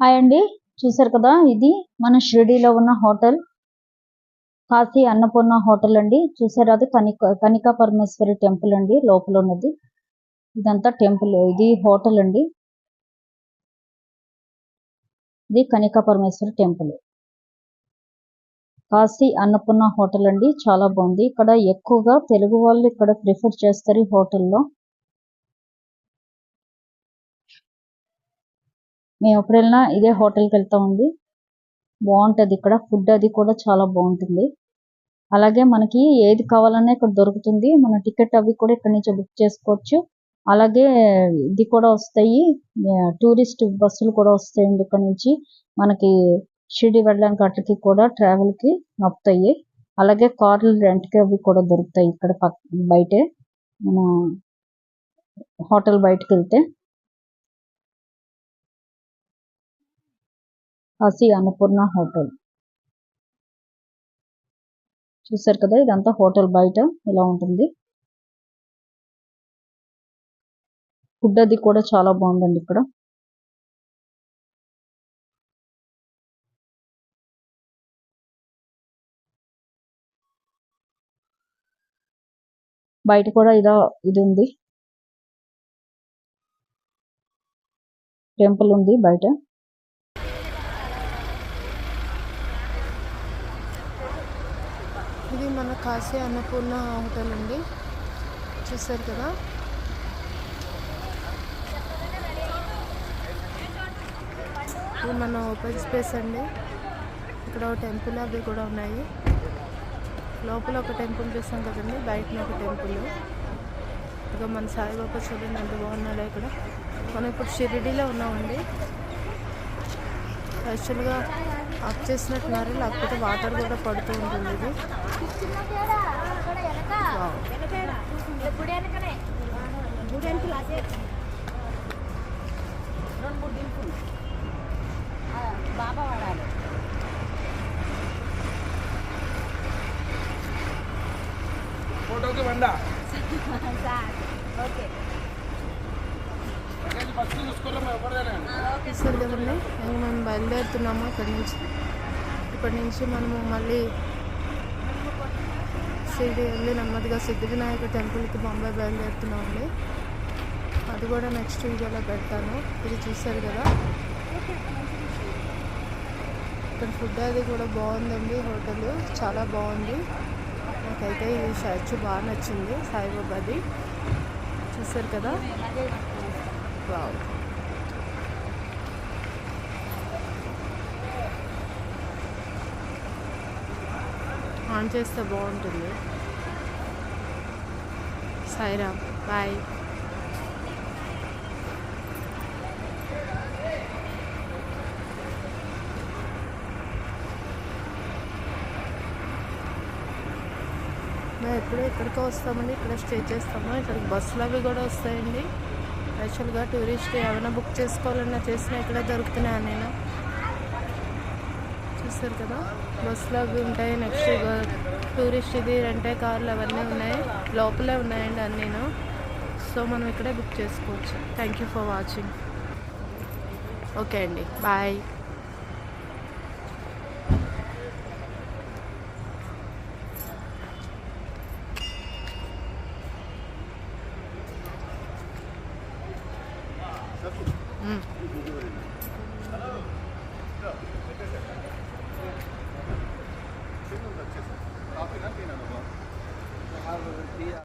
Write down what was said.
Hi అండి. చూసారు కదా ఇది మన షిరిడీలో ఉన్న హోటల్. కాశీ అన్నపూర్ణ హోటల్ అండి. చూసారు అది కనిక కనికా పరమేశ్వరి టెంపుల్ అండి లోపల ఉన్నది. ఇదంతా టెంపుల్ ఇది హోటల్ అండి. ఇది కనికా పరమేశ్వరి టెంపుల్. కాశీ అన్నపూర్ణ హోటల్ అండి చాలా బాగుంది. ఇక్కడ ఎక్కువగా తెలుగు వాళ్ళు ఇక్కడ ప్రిఫర్ చేస్తారు ఈ హోటల్లో. మేము ఎప్పుడు వెళ్ళినా ఇదే హోటల్కి వెళ్తామండి బాగుంటది ఇక్కడ. ఫుడ్ అది కూడా చాలా బాగుంటుంది. అలాగే మనకి ఏది కావాలన్నా ఇక్కడ దొరుకుతుంది. మన టికెట్ అవి కూడా ఇక్కడ నుంచి బుక్ చేసుకోవచ్చు. అలాగే ఇది కూడా వస్తాయి. టూరిస్ట్ బస్సులు కూడా వస్తాయండి ఇక్కడ నుంచి. మనకి షిరిడి వెళ్ళడానికి అట్లకి కూడా ట్రావెల్కి అలాగే కార్లు రెంట్కి అవి కూడా దొరుకుతాయి ఇక్కడ పక్ బయటే. మన హోటల్ బయటకు వెళ్తే. కాశీ అన్నపూర్ణ హోటల్. చూసారు కదా ఇదంతా హోటల్ బయట ఇలా ఉంటుంది. ఫుడ్ అది కూడా చాలా బాగుందండి ఇక్కడ. బయట కూడా ఇదో ఇది ఉంది. టెంపుల్ ఉంది బయట. ఇది మన కాశీ అన్నపూర్ణ హోటల్ అండి. చూసారు కదా. ఇది మన ఓపెన్ స్పేస్ అండి. ఇక్కడ ఒక టెంపుల్ అవి కూడా ఉన్నాయి. లోపల ఒక టెంపుల్ చూస్తాం కదండి బయటన ఒక టెంపుల్ ఇక మన సాయిబాబా చూడండి ఎంత బాగున్నాడో ఇక్కడ. మనం ఇప్పుడు షిరిడీలో ఉన్నామండి. యాక్చువల్గా ఆఫ్ చేసినట్టున్నారు లేకపోతే వాటర్ కూడా పడుతూ ఉంటుంది ఇది. వావ్. ఫోటోకి వంద ఫస్ట్ చూసుకోలేము ఎవరిదైనా బయలుదేరుతున్నాము ఇక్కడి నుంచి. ఇప్పటి నుంచి మనము మళ్ళీ షిరిడి వెళ్ళి నెమ్మదిగా సిద్ధివినాయక టెంపుల్కి బొంబాయి బయలుదేరుతున్నామండి. అది కూడా నెక్స్ట్ వీడియోలో పెడతాను. ఇది చూశారు కదా? ఇక్కడ ఫుడ్ అది కూడా బాగుందండి హోటల్. చాలా బాగుంది. నాకైతే ఈ స్టాచ్యూ బాగా నచ్చింది సాయిబాబాది. చూసారు కదా? బాగుంది ఆన్ చేస్తే బాగుంటుంది. సాయిరామ్ బాయ్. మేము ఎప్పుడో ఇక్కడికే వస్తామండి ఇక్కడ స్టే చేస్తాము. ఇక్కడికి బస్సులు అవి కూడా వస్తాయండి. యాక్చువల్గా టూరిస్ట్ ఏమైనా బుక్ చేసుకోవాలన్నా చేసినా ఇక్కడే దొరుకుతున్నాయా నేను? చూస్తారు కదా. బస్సులు అవి ఉంటాయి. నెక్స్ట్ టూరిస్ట్ ఇది రెంటే కార్లు అవన్నీ ఉన్నాయి. లోపలే ఉన్నాయండి అన్నీను. సో మనం ఇక్కడే బుక్ చేసుకోవచ్చు. Thank you for watching okay అండి. బాయ్ కాఫీనా టీనా నువ్వు